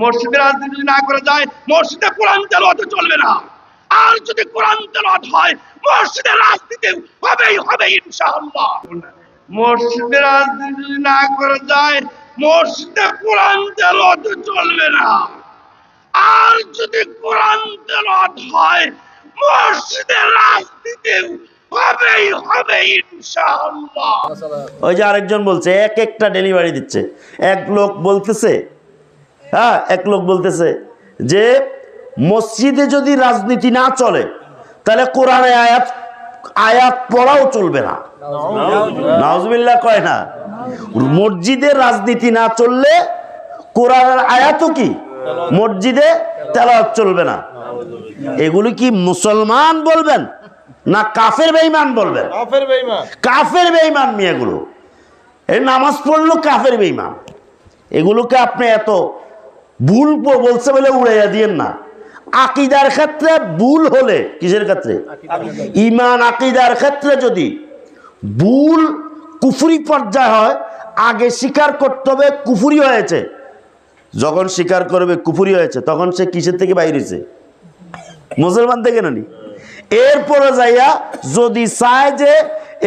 মসজিদে রাজনীতি যদি না করা যায়, মসজিদে কোরআন তেলাওয়াত চলবে না। আর যদি কোরআন তেলাওয়াত হয়, মসজিদে রাজনীতি হবেই হবে ইনশাআল্লাহ। মসজিদে রাজনীতি যদি না করা যায়, মসজিদে কোরআন তেলাওয়াত চলবে না। আর যদি কোরআন তেলাওয়াত হয়, মসজিদে রাজনীতি হবেই হবে ইনশাআল্লাহ। ওই যে আরেকজন বলছে, এক একটা ডেলিভারি দিচ্ছে। এক লোক বলতেছে হ্যাঁ এক লোক বলতেছে যে মসজিদে যদি রাজনীতি না চলে তাহলে কোরআনে আয়াত আয়াত পড়াও চলবে না। নাউজবিল্লাহ কয় না। মসজিদে রাজনীতি না চললে কোরআনের আয়াতও কি? মসজিদে তেলাওয়াত চলবে না। এগুলি কি মুসলমান বলবেন না কাফের বেঈমান বলবেন? কাফের বেঈমান। কাফের বেঈমান মেয়েগুলো এই নামাজ পড়ল কাফের বেঈমান। এগুলোকে আপনি এত ভুল বলছে বলে উড়াইয়া দিয়েন না। আকিদার ক্ষেত্রে ভুল হলে, কিসের ক্ষেত্রে? ইমান আকিদার ক্ষেত্রে যদি ভুল কুফুরি পর্যায় হয়, আগে স্বীকার করতে হবে কুফুরি হয়েছে। যখন স্বীকার করবে কুফুরি হয়েছে, তখন সে কিসের থেকে বাইরেছে মুসলমান থেকে নানি এরপরে যাইয়া যদি চায় যে,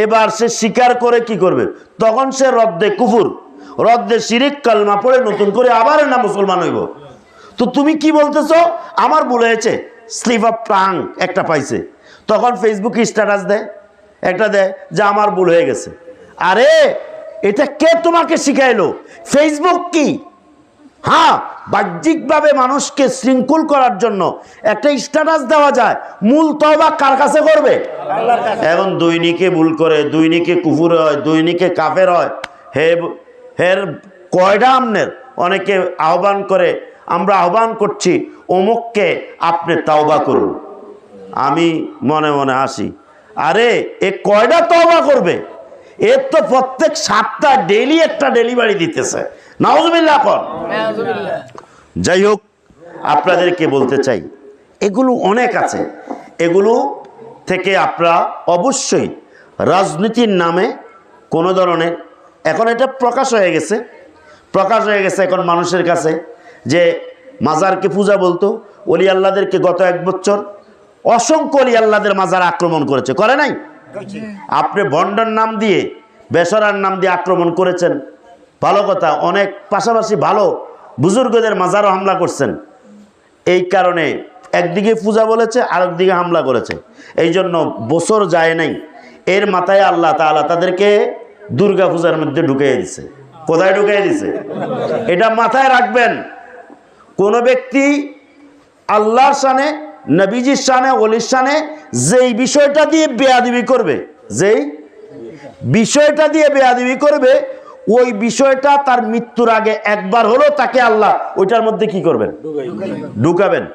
এবার সে স্বীকার করে কি করবে? তখন সে রদ্দে কুফুর। রদ্দে শিরিক কালমা পড়ে নতুন করে আবার না মুসলমান হইব। তো তুমি কি বলতেছো? আমার ভুল হয়েছে। স্লিপ অফ টাং একটা পাইছে। তখন ফেসবুকে স্ট্যাটাস দেয়। একটা দেয় যে আমার ভুল হয়ে গেছে। আরে এটা কে তোমাকে শিখাইলো? ফেসবুক কি? হ্যাঁ বাহ্যিকভাবে মানুষকে শৃঙ্খল করার জন্য একটা স্ট্যাটাস দেওয়া যায়। মূল তবা কার কাছে করবে? এখন দৈনিকে ভুল করে দৈনিকে কুফুর হয় দৈনিকে কাফের হয়। হে হের কয়টা আমনের? অনেকে আহ্বান করে আমরা আহ্বান করছি অমুককে আপনি তাওবা করুন। আমি মনে মনে আসি আরে এ কয়টা তওবা করবে? এর তো প্রত্যেক সাতটা ডেলি একটা ডেলিভারি দিতেছে। নাউজুবিল্লাহ কর যাই হোক আপনাদেরকে বলতে চাই এগুলো অনেক আছে। এগুলো থেকে আপনারা অবশ্যই রাজনীতির নামে কোনো ধরনের এখন এটা প্রকাশ হয়ে গেছে। প্রকাশ হয়ে গেছে এখন মানুষের কাছে যে মাজারকে পূজা বলতো অলি আল্লাদেরকে গত এক বছর অসংখ্য অলি আল্লাদের মাজার আক্রমণ করেছে। করে নাই? আপনি ভণ্ডার নাম দিয়ে, বেসরার নাম দিয়ে আক্রমণ করেছেন। ভালো কথা, অনেক পাশাপাশি ভালো বুজুর্গদের মাজারও হামলা করছেন। এই কারণে একদিকে পূজা বলেছে, আরেকদিকে হামলা করেছে। এই জন্য বছর যায় নাই। এর মাথায় আল্লাহ তাআলা তাদেরকে দুর্গা পূজার মধ্যে ঢুকিয়ে দিছে। কোথায় ঢুকিয়ে দিছে? এটা মাথায় রাখবেন। কোন ব্যক্তি আল্লাহর শানে, নবীজির শানে অলির শানে যেই বিষয়টা দিয়ে বেয়াদিবি করবে, যেই বিষয়টা দিয়ে বেয়াদিবি করবে, ওই বিষয়টা তার মৃত্যুর আগে একবার হলো তাকে আল্লাহ ওইটার মধ্যে কি করবেন? ঢুকাবেন।